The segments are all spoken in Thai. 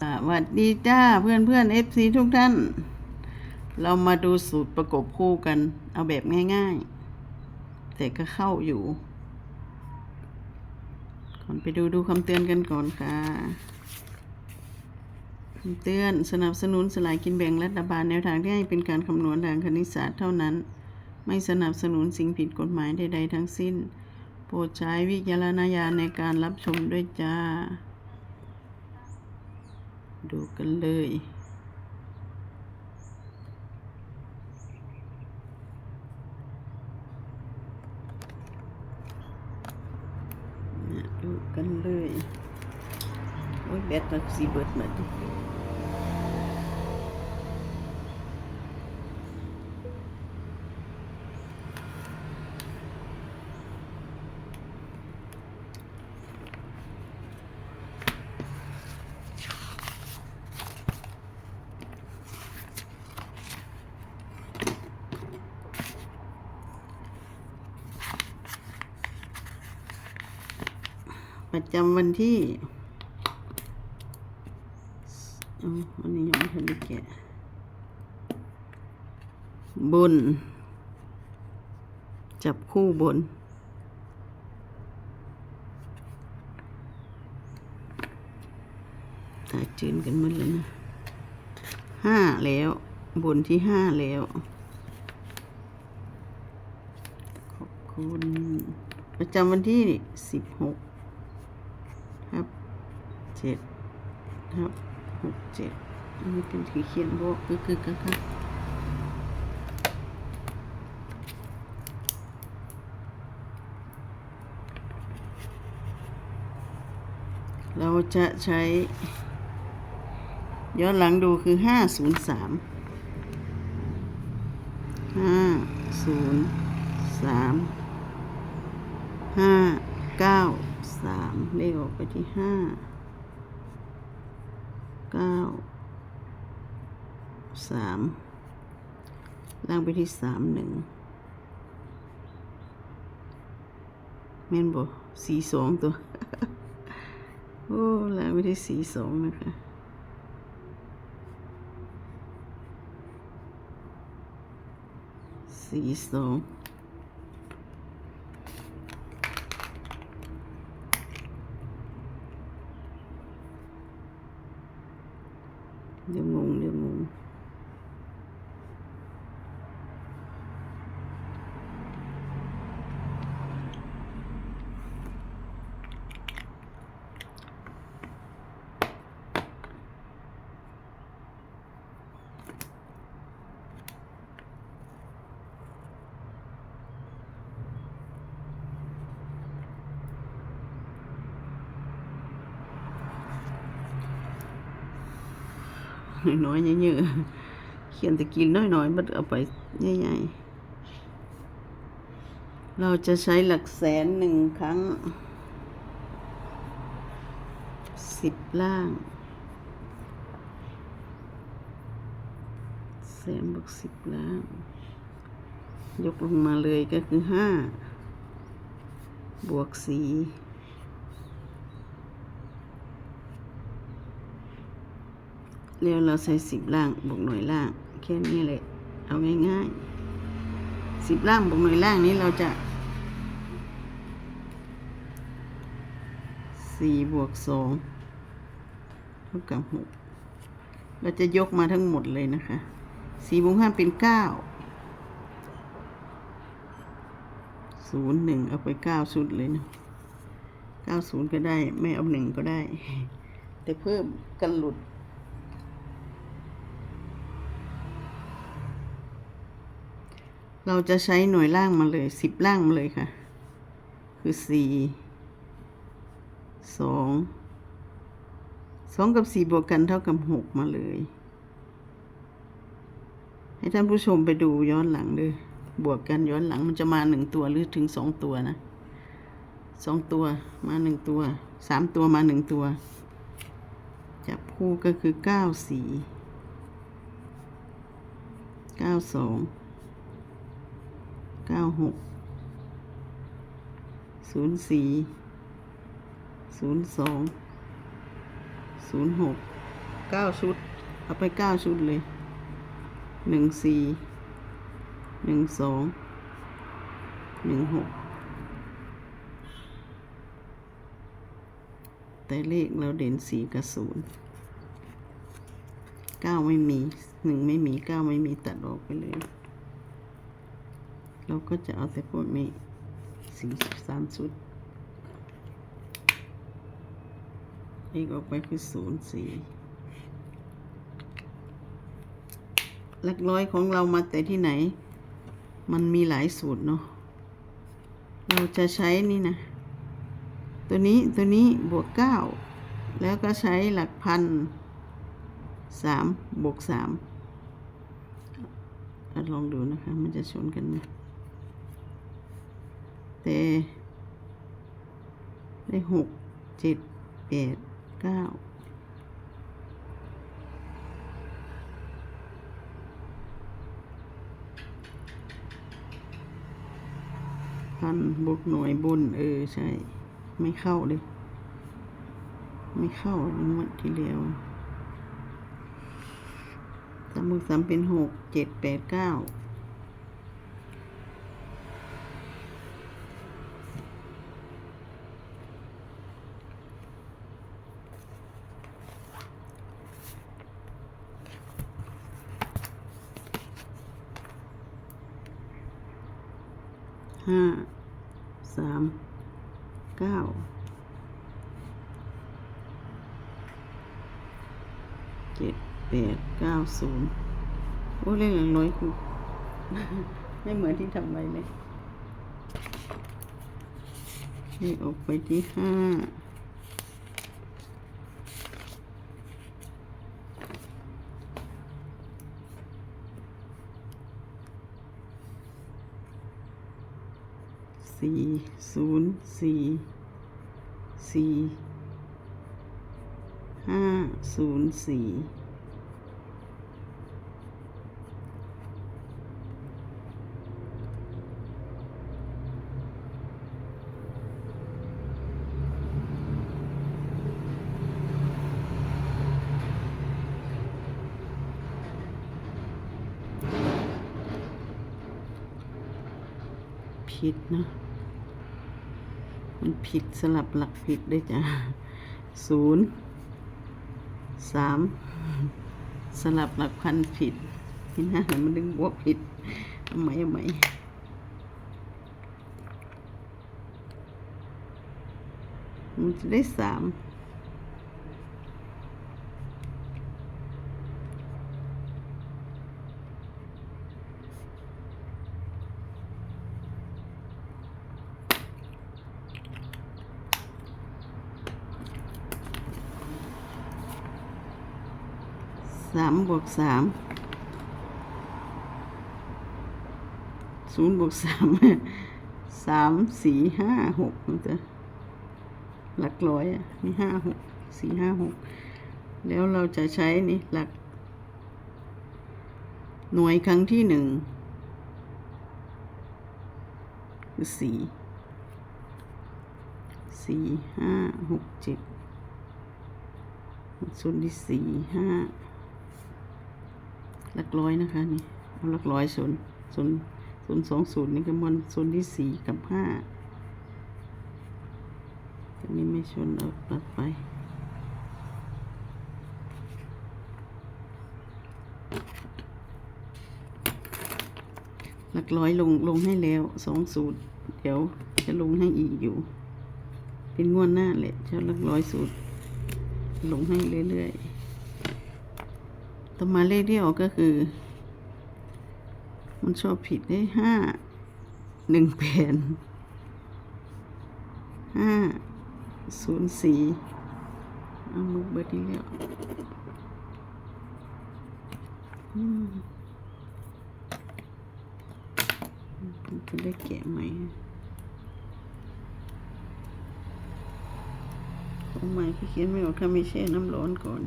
สวัสดีจ้าเพื่อนเพื่อนเอฟซีทุกท่าน เรามาดูสูตรประกบคู่กัน เอาแบบง่ายๆ แต่ก็เข้าอยู่ ก่อนไปดูดูคำเตือนกันก่อนค่ะคำเตือนสนับสนุนสลายกินแบ่งรัฐบาลแนวทางที่ให้เป็นการคำนวณทางคณิตศาสตร์เท่านั้น ไม่สนับสนุนสิ่งผิดกฎหมายใดๆทั้งสิ้น โปรดใช้วิจารณญาณในการรับชมด้วยจ้า ดูกันเลยเนี่ยดูกันเลย โอ้ยแบตมันสีเบิดหมาดิ ประจำวันที่อ๋ออันนี้ยังไม่ทันได้แกะบน จับคู่บน ตาจืนกันหมดเลยนะห้าแล้ว บนที่ห้าแล้ว ขอบคุณ ประจำวันที่สิบหก จ็ดทับหกเจ็ดอันนี้เป็นที่เขียนโบกคือคือกันครับเราจะใช้ ย้อนหลังดูคือห้าศูนย์สามห้าศูนย์สามห้าเก้าสามเลขออกไปที่ห้า เก้าสามล่างไปที่สามหนึ่งแม่นบ่สี่สองตัว โอ้ล่างไปที่สี่สองนะคะสี่สองเดี๋ยวงงเดี๋ยวงง น้อยๆเยอะๆเขียนตะกินน้อยๆบัดเอาไปใหญ่ๆเราจะใช้หลักแสนหนึ่งครั้งสิบล่างแสนบวกสิบล่าง ยกลงมาเลยก็คือห้าบวกสี่ แล้วเราใส่สิบล่างบวกหน่วยล่าง แค่นี้เลยเอาง่ายๆสิบล่างบวกหน่วยล่างนี้เราจะสี่บวกสองเท่ากับหกเราจะยกมาทั้งหมดเลยนะคะสี่บวกห้าเป็นเก้าศูนย์หนึ่งเอาไปเก้าชุดเลยนะเก้าศูนย์ก็ได้ ไม่เอาหนึ่งก็ได้ แต่เพิ่มกันหลุด เราจะใช้หน่วยล่างมาเลยสิบล่างมาเลยค่ะ คือสี่สองสองกับสี่บวกกันเท่ากับหกมาเลย ให้ท่านผู้ชมไปดูย้อนหลังเลยบวกกันย้อนหลังมันจะมาหนึ่งตัวหรือถึงสองตัวนะสองตัวมาหนึ่งตัวสามตัวมาหนึ่งตัว จับคู่ก็คือเก้าสี่เก้าสอง เก้าหกศูนย์สี่ศูนย์สองศูนย์หกเก้าชุด เอาไปเก้าชุดเลยหนึ่งสี่หนึ่งสองหนึ่งหกแต่เลขเราเด่นสี่กับศูนย์เก้าไม่มีหนึ่งไม่มีเก้าไม่มีตัดออกไปเลย เราก็จะเอาแต่พวกนี้สี่สามชุดเลขออกไปคือศูนย์สี่หลักร้อยของเรามาแต่ที่ไหน มันมีหลายสูตรเนาะ เราจะใช้นี่นะ ตัวนี้ตัวนี้บวกเก้าแล้วก็ใช้หลักพันสามบวกสามลองดูนะคะ มันจะชนกันไหม ตได้หกเจ็ดแปดเก้าพันบวกหน่วยบน เออ ใช่ ไม่เข้าเลยไม่เข้าในงวดที่แล้วสามบวกสามเป็นหกเจ็ดแปดเก้า ห้าสามเก้าเจ็ดแปดเก้าศูนย์โอ้เลขหลังร้อยคือไม่เหมือนที่ทำไว้เลยนี่ออกไปที่ห้า สี่ศูนย์สี่สี่ห้าศูนย์สี่ผิดนะ มันผิดสลับหลักผิดด้วยจ้ะศูนย์สามสลับหลักพันผิดที่หน้ามันดึงบวกผิดทำไมทำไมมันจะได้สาม สามบวกสามศูนย์บวกสามสามสี่ห้าหกมันจะหลักร้อยอะมีห้าหกสี่ห้าหกแล้วเราจะใช้นี่หลัก หน่วยครั้งที่หนึ่งคือสี่สี่ห้าหกเจ็ดส่วนที่สี่ห้า หลักร้อยนะคะนี่เอาหลักร้อยส่วนส่วนส่วนสองศูนย์นี่ก็มันส่วนที่สี่กับห้าอันนี้ไม่ชนเอาตัดไปหลักร้อยลงลงให้แล้วสองสูตร เดี๋ยวจะลงให้อีกอยู่ เป็นงวดหน้าแหละจะหลักร้อยสูตร ลงให้เรื่อยๆ ต่อมาเลขที่ออกก็คือ มันชอบผิดได้ห้าหนึ่งแผ่นห้าศูนย์สี่เอามือเบิดนี้แล้วจะได้แกะไหมของใหม่พี่เขียนไม่ออกถ้าไม่แช่น้ำร้อนก่อน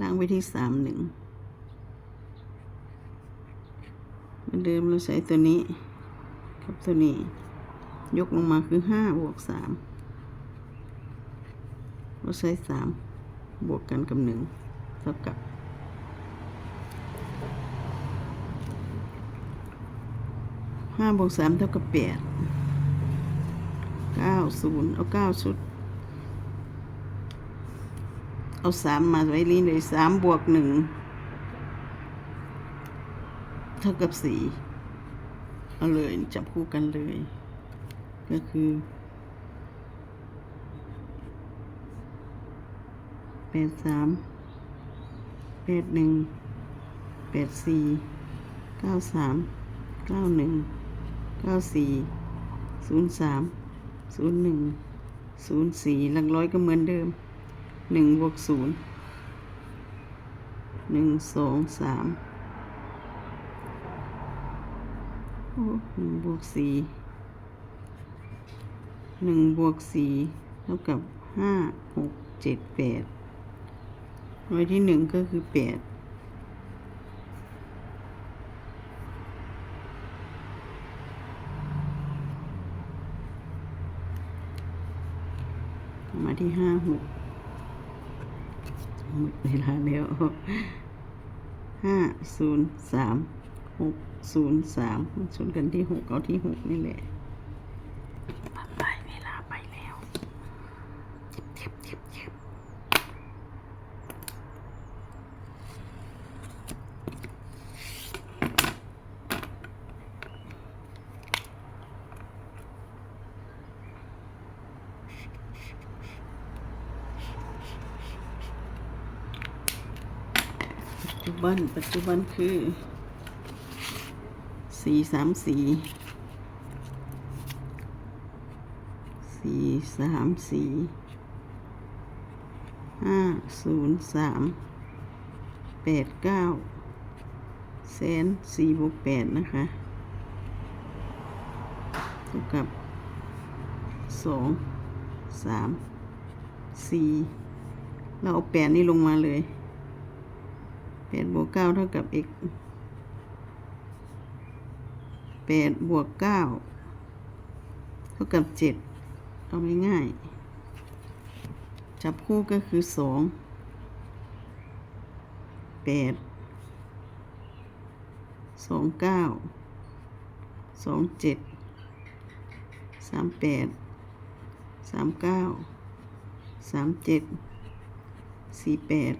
ล้างไปที่สามหนึ่งเหมือนเดิมเราใช้ตัวนี้ กับตัวนี้ ยกลงมาคือห้าบวกสามเราใช้สามบวกกันกับหนึ่งเท่ากับ ห้าบวกสามเท่ากับแปดเก้าศูนย์เอาเก้าชุด เอาสามมาไว้นี่เลยสามบวกหนึ่งเท่ากับสี่เอาเลยจับคู่กันเลย ก็คือแปดสามแปดหนึ่งแปดสี่เก้าสามเก้าหนึ่ง เก้าสี่ศูนย์สามศูนย์หนึ่งศูนย์สี่หลักร้อยก็เหมือนเดิมหนึ่งบวกศูนย์หนึ่งสองสามหนึ่งบวกสี่หนึ่งบวกสี่เท่ากับห้าหกเจ็ดแปดไว้ที่หนึ่งก็คือแปด มาที่ห้าหกหมดเวลาแล้วห้าศูนย์สามหกศูนย์สามชนกันที่หกเอาที่หกนี่แหละไปเวลาไปแล้วเจ็บเจ็บเจ็บเจ็ บปัจจุบัน ปัจจุบันคือสี่สามสี่สี่สามสี่ห้าศูนย์สามแปดเก้าแสนสี่บวกแปดนะคะเท่ากับสองสามสี่เราเอาแปดนี่ลงมาเลย แปดบวกเก้าเท่ากับ x แปดบวกเก้าเท่ากับเจ็ดเอาง่ายๆจับคู่ก็คือสองแปดสองเก้าสองเจ็ดสามแปดสามเก้าสามเจ็ดสี่แปด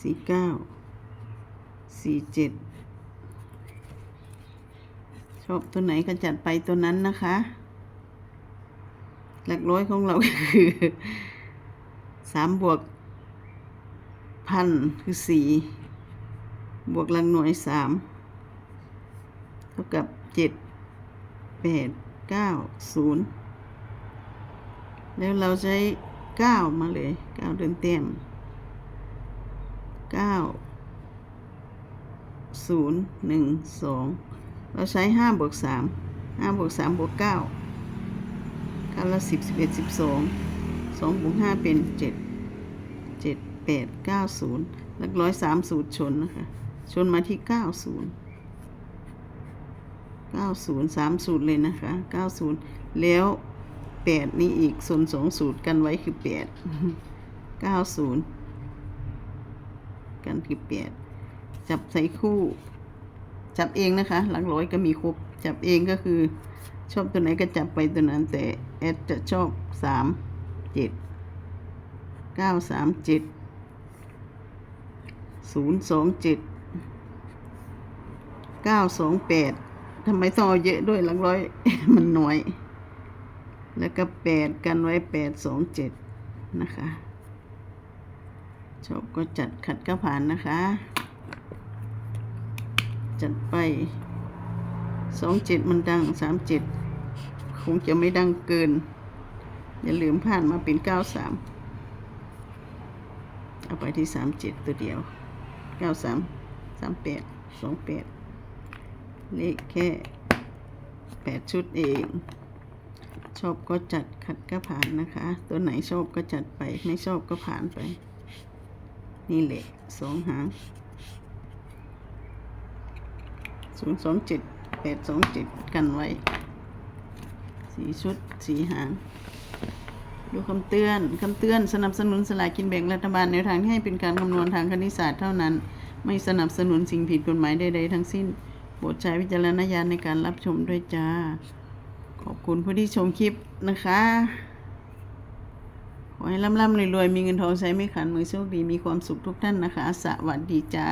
สี่เก้าสี่เจ็ดชอบตัวไหนก็จัดไปตัวนั้นนะคะ หลักร้อยของเราคือสามบวกพันคือสี่บวกหลักหน่วยสามเท่ากับเจ็ดแปดเก้าศูนย์แล้วเราใช้เก้ามาเลยเก้าเดินเต็ม เก้าศูนย์หนึ่งสองเราใช้ห้าบวกสามห้าบวกสามบวกเก้าเก้าละสิบสิบเอ็ดสิบสองสองบวกห้าเป็นเจ็ดเจ็ดแปดเก้าศูนย์หลักร้อยสามสูตรชนนะคะ ชนมาที่เก้าศูนย์เก้าศูนย์สามสูตรเลยนะคะเก้าศูนย์แล้วแปดนี่อีกส่วนสองสูตรกันไว้คือแปดเก้าศูนย์ กันคือแปดจับใส่คู่ จับเองนะคะ หลักร้อยก็มีครบ จับเองก็คือ ชอบตัวไหนก็จับไปตัวนั้น แต่แอดจะชอบสามเจ็ดเก้าสามเจ็ดศูนย์สองเจ็ดเก้าสองแปดทำไมต้องเอาเยอะด้วยหลักร้อยมันน้อย แล้วก็แปดกันไว้แปดสองเจ็ดนะคะ ชอบก็จัดขัดก็ผ่านนะคะ จัดไปสองเจ็ดมันดังสามเจ็ดคงจะไม่ดังเกิน อย่าลืมผ่านมาเป็นเก้าสามเอาไปที่สามเจ็ดตัวเดียวเก้าสามสามแปดสองแปดเลขแค่แปดชุดเอง ชอบก็จัดขัดก็ผ่านนะคะ ตัวไหนชอบก็จัดไป ไม่ชอบก็ผ่านไป นี่แหละสองหางชศูนย์สองเจ็ดแปดสองเจ็ดกันไว้สีชุดสีหาง ดูคำเตือนคำเตือนสนับสนุนสลากกินแบ่งรัฐบาลแนวทางที่ให้เป็นการคำนวณทางคณิตศาสตร์เท่านั้น ไม่สนับสนุนสิ่งผิดกฎหมายใดๆทั้งสิ้นโปรดใช้วิจารณญาณในการรับชมด้วยจ้า ขอบคุณผู้ที่ชมคลิปนะคะ ขอให้ร่ำๆรวยๆ มีเงินทองใช้ไม่ขันมือโชคดีมีความสุขทุกท่านนะคะ สวัสดีจ้า